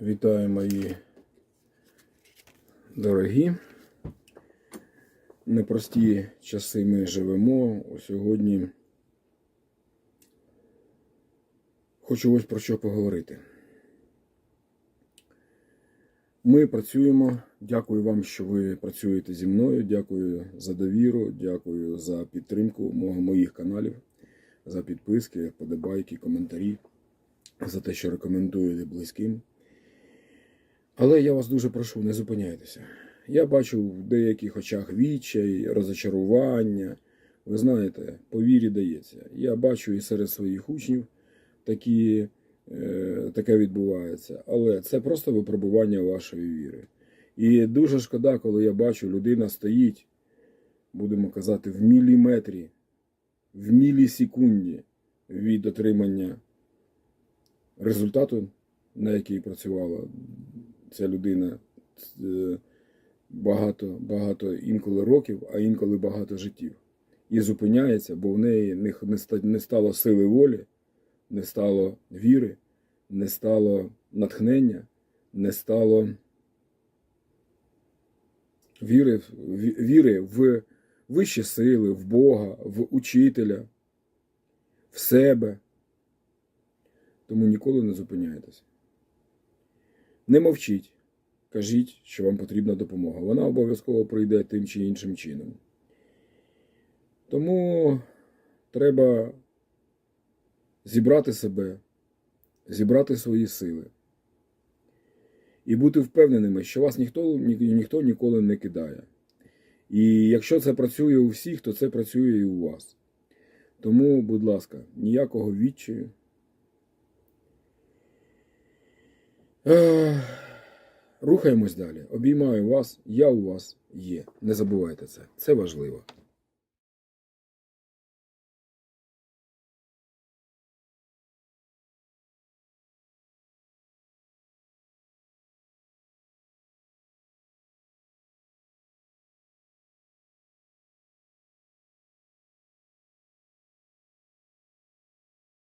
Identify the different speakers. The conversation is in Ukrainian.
Speaker 1: Вітаю мої дорогі. Непрості часи ми живемо. Сьогодні хочу ось про що поговорити. Ми працюємо. Дякую вам, що ви працюєте зі мною. Дякую за довіру, дякую за підтримку моїх каналів, за підписки, вподобайки, коментарі, за те, що рекомендуєте близьким. Але я вас дуже прошу, не зупиняйтеся. Я бачу в деяких очах відчай, розочарування. Ви знаєте, по вірі дається. Я бачу і серед своїх учнів такі, е, таке відбувається. Але це просто випробування вашої віри. І дуже шкода, коли я бачу, людина стоїть, будемо казати, в міліметрі, в мілісекунді від отримання результату, на який працювала ця людина е, багато, багато інколи років, а інколи багато життів. І зупиняється, бо в неї не, стало сили волі, не стало віри, не стало натхнення, не стало віри, віри в вищі сили, в Бога, в учителя, в себе. Тому ніколи не зупиняйтеся. Не мовчіть, кажіть, що вам потрібна допомога. Вона обов'язково прийде тим чи іншим чином. Тому треба зібрати себе, зібрати свої сили і бути впевненими, що вас ніхто, ні, ніхто ніколи не кидає. І якщо це працює у всіх, то це працює і у вас. Тому, будь ласка, ніякого відчаю. Рухаємось далі. Обіймаю вас, я у вас є. Не забувайте це. Це важливо.